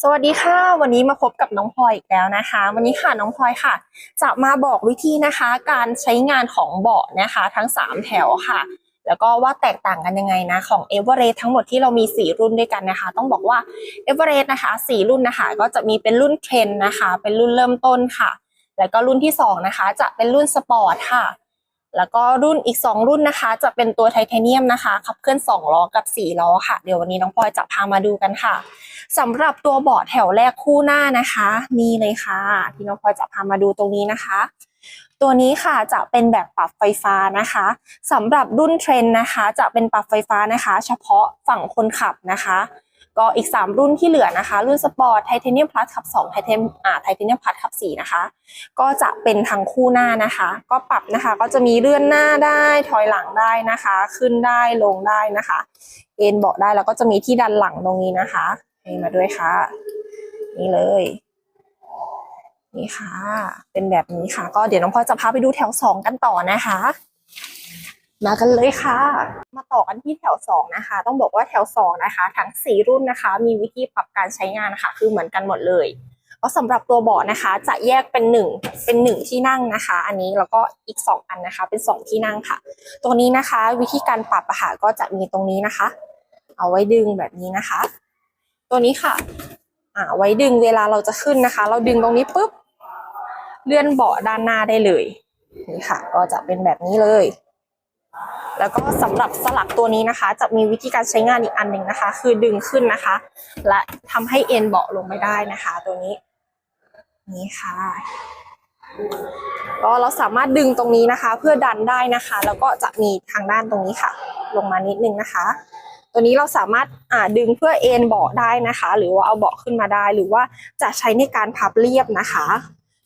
สวัสดีค่ะ วันนี้มาพบกับน้องพลอยอีกแล้วนะคะ วันนี้ค่ะน้องพลอยค่ะ จะมาบอกวิธีนะคะ การใช้งานของเบาะนะคะ ทั้ง 3 แถวค่ะ แล้วก็ว่าแตกต่างกันยังไงนะของ e v e r e s t ทั้งหมดที่เรามี 4 รุ่นด้วยกันนะคะ ต้องบอกว่า e v e r e s t นะคะ 4 รุ่นนะคะ ก็จะมีเป็นรุ่นเทรนนะคะ เป็นรุ่นเริ่มต้นค่ะ แล้วก็รุ่นที่ 2 นะคะ จะเป็นรุ่นสปอร์ตค่ะแล้วก็รุ่นอีก 2 รุ่นนะคะ จะเป็นตัวไทเทเนียมนะคะขับเคลื่อน2ล้อกับ4ล้อค่ะ เดี๋ยววันนี้น้องพลอยจะพามาดูกันค่ะสำหรับตัวเบาะแถวแรกคู่หน้านะคะ นี่เลยค่ะ ที่น้องพลอยจะพามาดูตรงนี้นะคะ ตัวนี้ค่ะจะเป็นแบบปรับไฟฟ้านะคะสำหรับรุ่นเทรนนะคะ จะเป็นปรับไฟฟ้านะคะ เฉพาะฝั่งคนขับนะคะ ก็อีก 3 รุ่นที่เหลือนะคะ รุ่นสปอร์ตไทเทเนียมพลัสขับ2ไทเทเนียมอ่าไทเทเนียมพลัสขับ4นะคะ ก็จะเป็นทั้งคู่หน้านะคะ ก็ปรับนะคะก็จะมีเลื่อนหน้าได้ถอยหลังได้นะคะ ขึ้นได้ลงได้นะคะ เอ็นเบาะได้แล้วก็จะมีที่ดันหลังตรงนี้นะคะ ให้มาด้วยค่ะ นี่เลย นี่ค่ะ เป็นแบบนี้ค่ะ ก็เดี๋ยวน้องพลอยจะพาไปดูแถวสองกันต่อนะคะมากันเลยค่ะ มาต่อกันที่แถวสองนะคะ ต้องบอกว่าแถวสองนะคะ ทั้งสี่รุ่นนะคะ มีวิธีปรับการใช้งานค่ะคือเหมือนกันหมดเลยก็สำหรับตัวเบาะนะคะ จะแยกเป็นหนึ่งเป็นหนึ่งที่นั่งนะคะ อันนี้แล้วก็อีกสองอันนะคะ เป็นสองที่นั่งค่ะตัวนี้นะคะ วิธีการปรับอะค่ะก็จะมีตรงนี้นะคะ เอาไว้ดึงแบบนี้นะคะ ตัวนี้ค่ะ อ่าไว้ดึงเวลาเราจะขึ้นนะคะ เราดึงตรงนี้ปุ๊บ เลื่อนเบาะด้านหน้าได้เลย นี่ค่ะ ก็จะเป็นแบบนี้เลย แล้วก็สำหรับสลักตัวนี้นะคะ จะมีวิธีการใช้งานอีกอันหนึ่งนะคะ คือดึงขึ้นนะคะ และทำให้เอ็นเบาะลงไม่ได้นะคะ ตัวนี้ นี่ค่ะก็เราสามารถดึงตรงนี้นะคะ เพื่อดันได้นะคะ แล้วก็จะมีทางด้านตรงนี้ค่ะ ลงมานิดนึงนะคะ ตัวนี้เราสามารถดึงเพื่อเอนเบาะได้นะคะ หรือว่าเอาเบาะขึ้นมาได้ หรือว่าจะใช้ในการพับเรียบนะคะ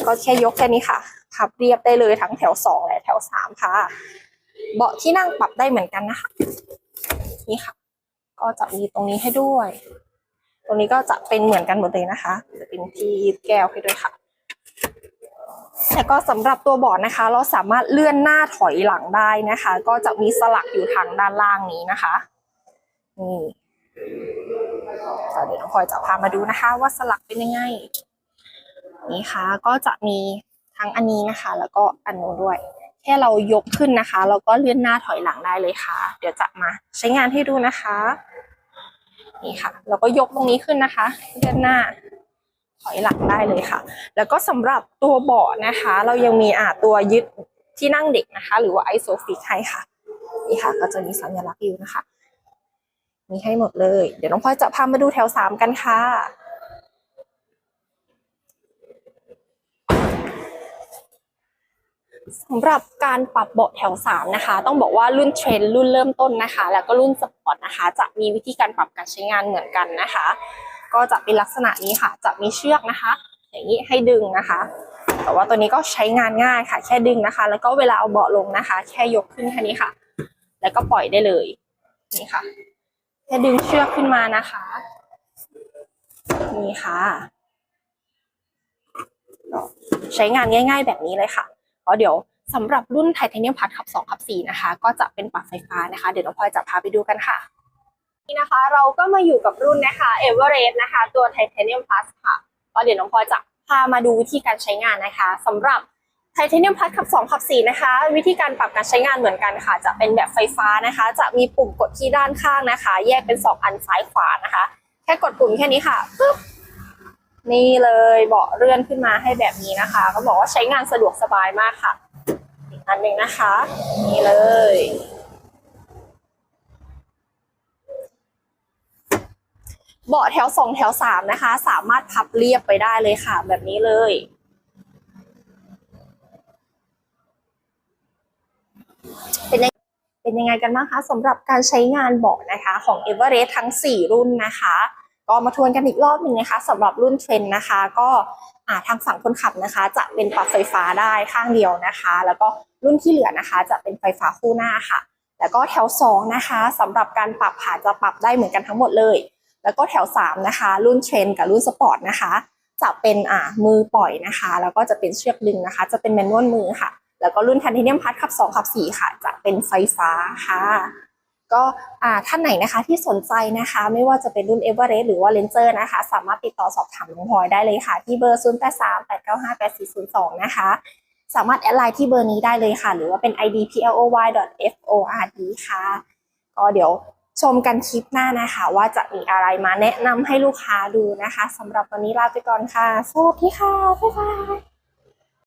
ก็แค่ยกแค่นี้ค่ะพับเรียบได้เลยทั้งแถวสองและแถวสามค่ะ เบาะที่นั่งปรับได้เหมือนกันนะคะ นี่ค่ะ ก็จะมีตรงนี้ให้ด้วย ตรงนี้ก็จะเป็นเหมือนกันหมดเลยนะคะ จะเป็นที่แก้วให้ด้วยค่ะแต่ก็สำหรับตัวเบาะนะคะ เราสามารถเลื่อนหน้าถอยหลังได้นะคะ ก็จะมีสลักอยู่ทางด้านล่างนี้นะคะ นี่เดี๋ยวน้องพลอยจะพามาดูนะคะ ว่าสลักเป็นยังไง นี่ค่ะ ก็จะมีทั้งอันนี้นะคะ แล้วก็อันนู้นด้วย แค่เรายกขึ้นนะคะ เราก็เลื่อนหน้าถอยหลังได้เลยค่ะ เดี๋ยวจะมาใช้งานให้ดูนะคะ นี่ค่ะแล้วก็ยกตรงนี้ขึ้นนะคะ เลื่อนหน้าถอยหลังได้เลยค่ะ แล้วก็สำหรับตัวเบาะนะคะ เรายังมีอ่าตัวยึดที่นั่งเด็กนะคะ หรือว่าไอโซฟิกให้ค่ะ นี่ค่ะ ก็จะมีสัญลักษณ์อยู่นะคะ มีให้หมดเลย เดี๋ยวน้องพลอยจะพามาดูแถวสามกันค่ะสำหรับการปรับเบาะแถวสามนะคะ ต้องบอกว่ารุ่นเทรนด์รุ่นเริ่มต้นนะคะ แล้วก็รุ่นสปอร์ตนะคะ จะมีวิธีการปรับการใช้งานเหมือนกันนะคะ ก็จะเป็นลักษณะนี้ค่ะ จะมีเชือกนะคะ อย่างนี้ให้ดึงนะคะ แต่ว่าตัวนี้ก็ใช้งานง่ายค่ะ แค่ดึงนะคะ แล้วก็เวลาเอาเบาะลงนะคะ แค่ยกขึ้นแค่นี้ค่ะ แล้วก็ปล่อยได้เลยนี่ค่ะ แค่ดึงเชือกขึ้นมานะคะ นี่ค่ะ ใช้งานง่าย ๆ แบบนี้เลยค่ะเพราะเดี๋ยวสำหรับรุ่นไทเทเนียมพัดขับ2ขับ4นะคะ ก็จะเป็นปลั๊กไฟฟ้านะคะ เดี๋ยวน้องพลอยจะพาไปดูกันค่ะนี่นะคะ เราก็มาอยู่กับรุ่นนะคะ e v e r e s t นะคะ ตัว Titanium Plus ค่ะก็เดี๋ยวน้องพลอยจะพามาดูวิธีการใช้งานนะคะสำหรับ Titanium Plus ขับ2ขับ4นะคะ วิธีการปรับการใช้งานเหมือนกันค่ะ จะเป็นแบบไฟฟ้านะคะ จะมีปุ่มกดที่ด้านข้างนะคะ แยกเป็น 2 อันซ้ายขวานะคะ แค่กดปุ่มแค่นี้ค่ะปึ๊บนี่เลยเบาะเลื่อนขึ้นมาให้แบบนี้นะคะ ก็บอกว่าใช้งานสะดวกสบายมากค่ะ อีกอันหนึ่งนะคะ นี่เลย เบาะแถวสองแถวสามนะคะ สามารถพับเรียบไปได้เลยค่ะ แบบนี้เลย เป็นยังเป็นยังไงกันบ้างคะสำหรับการใช้งานเบาะนะคะของ e v e r e s t ทั้ง 4 รุ่นนะคะ ก็มาทวนกันอีกรอบหนึ่งนะคะสำหรับรุ่นเทรนนะคะ ก็ทางฝั่งคนขับนะคะ จะเป็นปรับไฟฟ้าได้ข้างเดียวนะคะ แล้วก็รุ่นที่เหลือนะคะ จะเป็นไฟฟ้าคู่หน้าค่ะ แล้วก็แถว 2 นะคะสำหรับการปรับผ่าจะปรับได้เหมือนกันทั้งหมดเลย แล้วก็แถว 3 นะคะ รุ่นเทรนกับรุ่นสปอร์ตนะคะจะเป็นอ่ามือปล่อยนะคะ แล้วก็จะเป็นเชือกดึงนะคะ จะเป็นแมนนวลมือค่ะ แล้วก็รุ่น t ทนเนียมพัดขับ2ขับ4ค่ะ จะเป็นไฟฟ้าค่ะ ก็อ่าท่านไหนนะคะที่สนใจนะคะ ไม่ว่าจะเป็นรุ่น e v e r e s t หรือว่า Ranger นะคะ สามารถติดต่อสอบถามน้องพลอยได้เลยค่ะ ที่เบอร์ 0 8 3 8 9 5 8 4 0 2 นะคะ สามารถแอดไลน์ที่เบอร์นี้ได้เลยค่ะ หรือว่าเป็น id ploy ford ค่ะ ก็เดี๋ยวชมกันคลิปหน้านะคะว่าจะมีอะไรมาแนะนำให้ลูกค้าดูนะคะสำหรับวันนี้ลาไปก่อนค่ะ สวัสดีค่ะ บ๊ายบาย